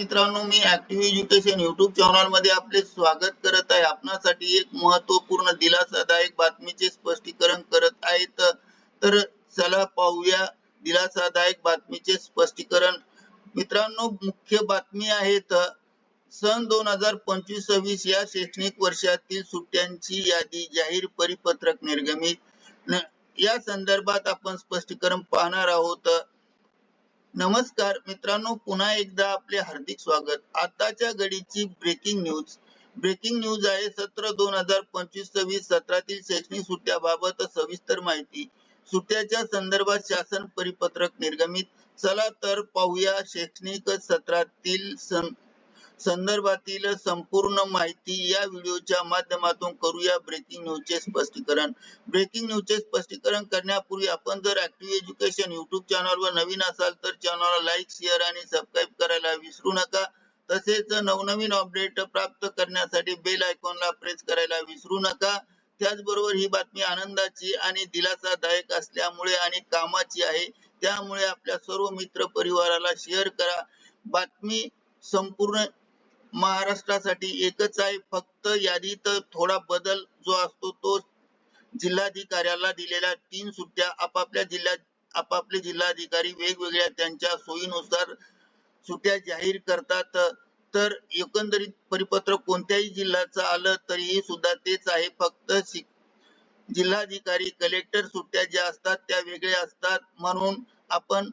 मित्रांनो मी active education YouTube चॅनलमध्ये आपले स्वागत करत आहे. आपणासाठी एक महत्त्वपूर्ण दिलासादायक बातमीचे स्पष्टीकरण करत आहे. तर चला पाहूया दिलासादायक बातमीचे स्पष्टीकरण. मित्रांनो मुख्य बातमी आहेत सन दोन हजार पंचवीस सव्वीस या शैक्षणिक वर्षातील सुट्ट्यांची यादी जाहीर परिपत्रक निर्गमित. या संदर्भात आपण स्पष्टीकरण पाहणार आहोत. नमस्कार मित्रांनो पुन्हा एकदा आपले हार्दिक स्वागत. आताच्या घडीची ब्रेकिंग न्यूज ब्रेकिंग न्यूज आहे सत्र दोन हजार पंचवीस सव्वीस सत्रातील शैक्षणिक सुट्ट्याबाबत सविस्तर माहिती. सुट्ट्याच्या संदर्भात शासन परिपत्रक निर्गमित. चला तर पाहूया शैक्षणिक सत्रातील सं- संदर्भातील संपूर्ण माहिती या व्हिडिओच्या माध्यमातून करूया. ब्रेकिंग न्यूजचे स्पष्टीकरण. ब्रेकिंग न्यूजचे स्पष्टीकरण करण्यापूर्वी आपण जर ऍक्टिव्ह एज्युकेशन युट्यूब चॅनलवर नवीन असाल तर चॅनलला लाईक शेअर आणि सबस्क्राईब करायला विसरू नका. तसेच नवनवीन अपडेट प्राप्त करण्यासाठी बेल आयकॉनला प्रेस करायला विसरू नका. त्याचबरोबर ही बातमी आनंदाची आणि दिलासादायक असल्यामुळे आणि कामाची आहे त्यामुळे आपल्या सर्व मित्र परिवाराला शेअर करा. बातमी संपूर्ण महाराष्ट्रासाठी एकच आहे फक्त यादीत थोडा बदल जो असतो तो जिल्हाधिकाऱ्याला दिलेल्या तीन सुट्ट्या आपापल्या जिल्ह्यात आपापले जिल्हाधिकारी वेगवेगळ्या त्यांच्या सोयीनुसार सुट्ट्या जाहीर करतात. तर एकंदरीत परिपत्रक कोणत्याही जिल्ह्याचं आलं तरीही सुद्धा तेच आहे. फक्त जिल्हाधिकारी कलेक्टर सुट्ट्या ज्या असतात त्या वेगळ्या असतात म्हणून आपण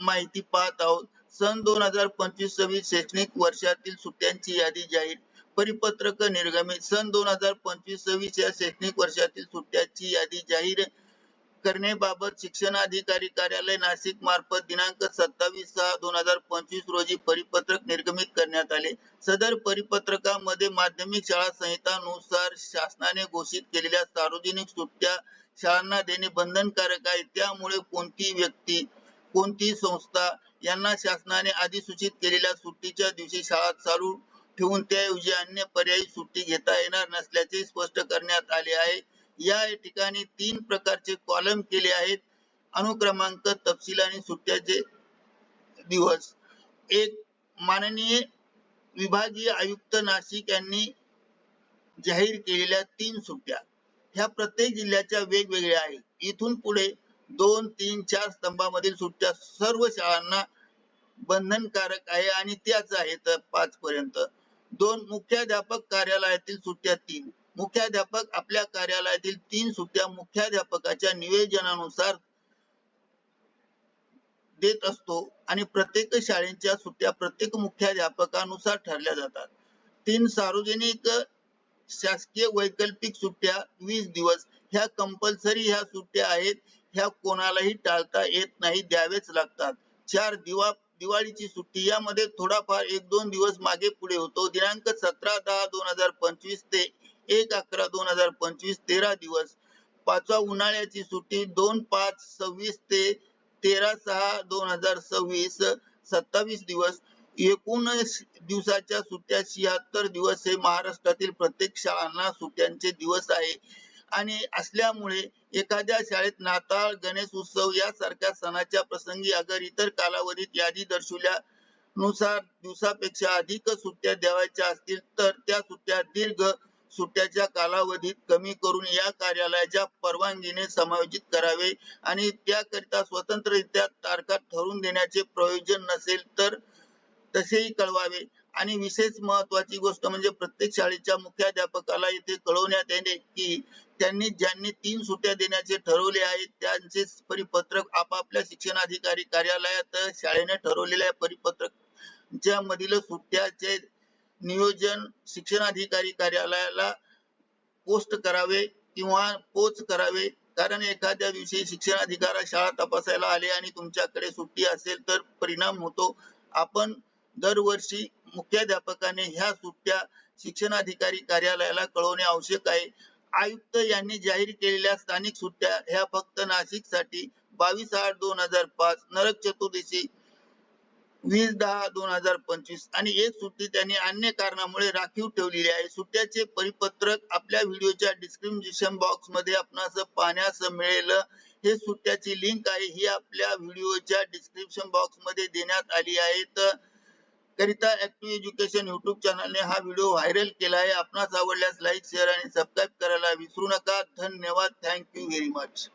माहिती पाहत आहोत. सन दोन हजार पंचवीस सव्वीस शैक्षणिक वर्षातील सुट्ट्यांची यादी जाहीर परिपत्रक निर्गमित. सन दोन हजार पंचवीस सव्वीस या शैक्षणिक वर्षातील सुट्ट्यांची यादी जाहीर करण्याबाबत शिक्षणाधिकारी कार्यालय नाशिक मार्फत दिनांक सत्तावीस सहा दोन हजार पंचवीस रोजी परिपत्रक निर्गमित करण्यात आले. सदर परिपत्रकामध्ये माध्यमिक शाळा संहितानुसार शासनाने घोषित केलेल्या सार्वजनिक सुट्ट्या शाळांना देणे बंधनकारक आहे. त्यामुळे कोणती व्यक्ती कोणती संस्था यांना शासनाने अधिसूचित केलेल्या सुट्टीच्या दिवशी शाळा चालू ठेवून त्याऐवजी अन्य पर्यायी सुट्टी घेता येणार नसल्याचे स्पष्ट करण्यात आले आहे. या ठिकाणी तीन प्रकारचे कॉलम केले आहेत. अनुक्रमांक तपशील आणि सुट्ट्याचे दिवस. एक माननीय विभागीय आयुक्त नाशिक यांनी जाहीर केलेल्या तीन सुट्ट्या. ह्या प्रत्येक जिल्ह्याच्या वेगवेगळ्या आहेत. इथून पुढे दोन तीन चार स्तंभामधील सुट्ट्या सर्व शाळांना बंधनकारक आहे आणि त्याच आहेत पाच पर्यंत. दोन मुख्याध्यापक कार्यालयातील सुट्ट्या तीन. मुख्याध्यापक आपल्या कार्यालयातील तीन सुट्ट्या मुख्याध्यापकाच्या निवेदनानुसार देत असतो आणि प्रत्येक शाळेच्या सुट्ट्या प्रत्येक मुख्याध्यापकानुसार ठरल्या जातात. तीन सार्वजनिक शासकीय वैकल्पिक सुट्ट्या वीस दिवस ह्या कंपल्सरी ह्या सुट्ट्या आहेत. ह्या कोणालाही टाळता येत नाही द्यावेच लागतात. चार दिवा दिवाळीची सुट्टी यामध्ये थोडाफार एक दोन दिवस मागे पुढे होतो. दिनांक सतरा दहा दोन हजार पंचवीस ते एक अकरा दोन हजार पंचवीस तेरा दिवस. पाचवा उन्हाळ्याची सुट्टी दोन पाच सव्वीस ते तेरा सहा दोन हजार सव्वीस सत्तावीस दिवस. एकूण दिवसाच्या सुट्ट्या शहात्तर दिवस हे महाराष्ट्रातील प्रत्येक शाळांना सुट्ट्यांचे दिवस आहे. आणि असल्यामुळे एखाद्या शाळेत नाताळ गणेश उत्सव यासारख्या सणाच्या प्रसंगी अगर इतर कालावधीत यादी दर्शवल्यानुसार दिवसापेक्षा अधिक सुट्ट्या द्यावायच्या असतील तर त्या सुट्ट्या दीर्घ सुट्ट्याच्या कालावधीत कमी करून या कार्यालयाच्या परवानगीने समायोजित करावे आणि त्याकरिता स्वतंत्ररित्या तारखा ठरवून देण्याचे प्रयोजन नसेल तर तसेही कळवावे. आणि विशेष महत्वाची गोष्ट म्हणजे प्रत्येक शाळेच्या मुख्याध्यापकाला येथे कळवण्यात येणे की त्यांनी ज्यांनी तीन सुट्ट्या देण्याचे ठरवले आहे त्यांचे परिपत्रक आपापल्या शिक्षणाधिकारी कार्यालयात शाळेने ठरवलेल्या परिपत्रक मधील सुट्ट्याचे नियोजन शिक्षणाधिकारी कार्यालयाला पोस्ट करावे किंवा पोच करावे. कारण एखाद्या दिवशी शिक्षणाधिकारा शाळा तपासायला आले आणि तुमच्याकडे सुट्टी असेल तर परिणाम होतो. आपण दरवर्षी मुख्याध्यापकाने ह्या सुट्ट्या शिक्षणाधिकारी कार्यालयाला कळवणे आवश्यक आहे. आयुक्त यांनी जाहीर केलेल्या स्थानिक सुट्ट्या ह्या फक्त नाशिकसाठी बावीस आठ दोन हजार पाच नरक चतुर्दशी वीस दहा दोन हजार पंचवीस आणि एक सुट्टी त्यांनी अन्य कारणामुळे राखीव ठेवलेली आहे. सुट्ट्याचे परिपत्रक आपल्या व्हिडिओच्या डिस्क्रिप्शन बॉक्समध्ये आपणास पाहण्यास मिळेल. हे सुट्ट्याची लिंक आहे ही आपल्या व्हिडिओच्या डिस्क्रिप्शन बॉक्समध्ये देण्यात आली आहे. तर करिता ऍक्टिव्ह एज्युकेशन युट्यूब चॅनलने हा व्हिडिओ व्हायरल केला आहे. आपणास आवडल्यास लाईक शेअर आणि सबस्क्राईब करायला विसरू नका. धन्यवाद. Thank you very much